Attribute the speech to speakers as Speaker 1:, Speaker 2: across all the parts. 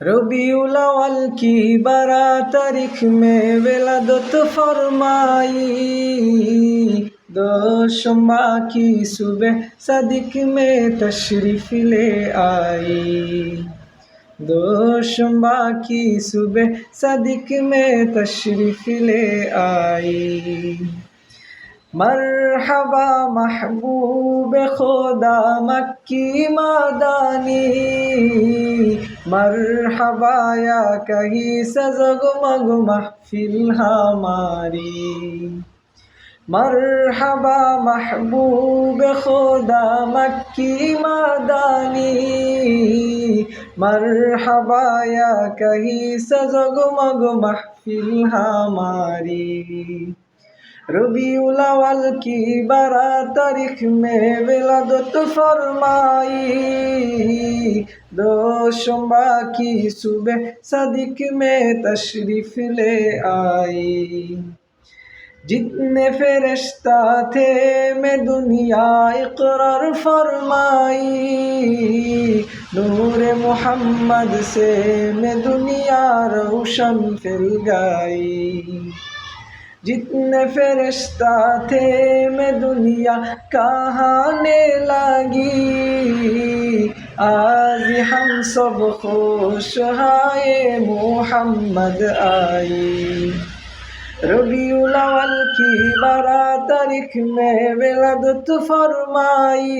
Speaker 1: रबीउल अव्वल की बारह तारीख में विलादत फरमाई दोशम्बा की सुबह सदिक में तशरीफ ले आई दोशम्बा की सुबह सदिक में तशरीफ ले आई मरहबा महबूब खुदा मक्की मादानी মরহবায়া কহি সজগুমগ মাহফিল হামারি। মরহবা মাহবুব খোদা মক্কি মাদানি। মরহবায়া কহি সজগুমগ মাহফিল হামারি। রবিউল আওয়াল কি বারা তারিখ মে বেলাদত ফরমাই দোশম্বা কি সুবে সাদিক মে তশরিফ লে আই جتنے فرشتہ تھے میں دنیا اقرار فرمائی نور محمد سے میں دنیا روشن پھر گئی जितने फरिश्ता थे मैं दुनिया कहाने लगी आज हम सब खुश हाय मोहम्मद आई रबीउल अव्वल की बारह तारीख में विलादत फरमाई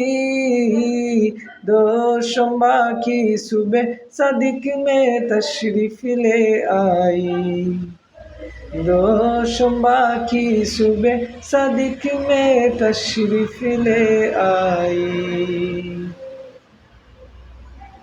Speaker 1: दो शुम्बा की सुबह सदिक में तशरीफ ले आई दो शुम्बा की सुबह सदिक में तशरीफ ले आई